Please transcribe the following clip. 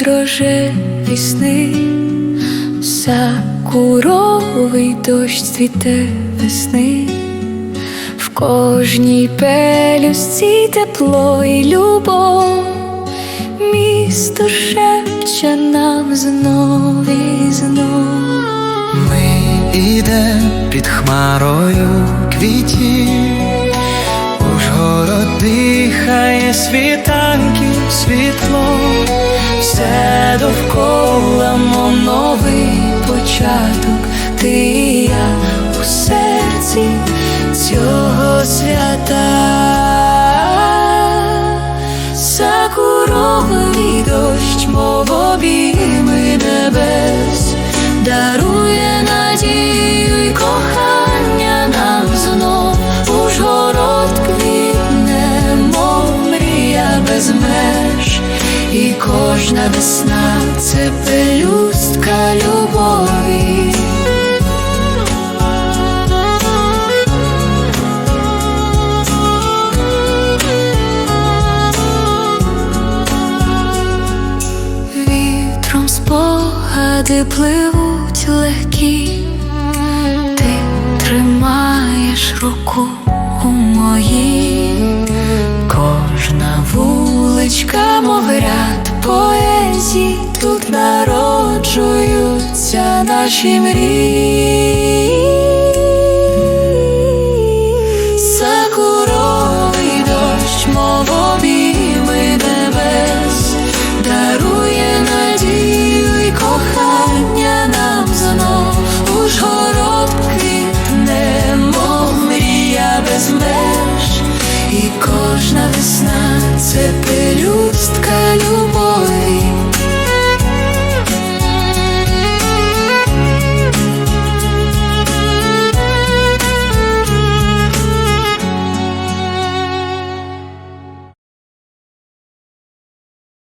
рожеві сни, Сакуровий дощ цвіте весни, в кожній пелюсті тепло і любов, місто шепче нам знов і знов. Ми ідем під хмарою квітів, Ужгород дихає світанків початок, ти і я у серці цього свята. Сакуровий дощ, мов обійми небес, дарує надію й кохання нам знов. Ужгород квітне, мов мрія без меж, і кожна весна це пелюстка любові. Спогади пливуть легкі, ти тримаєш руку у моїй, кожна вуличка, мов ряд поезій, тут народжуються наші мрії. Take it.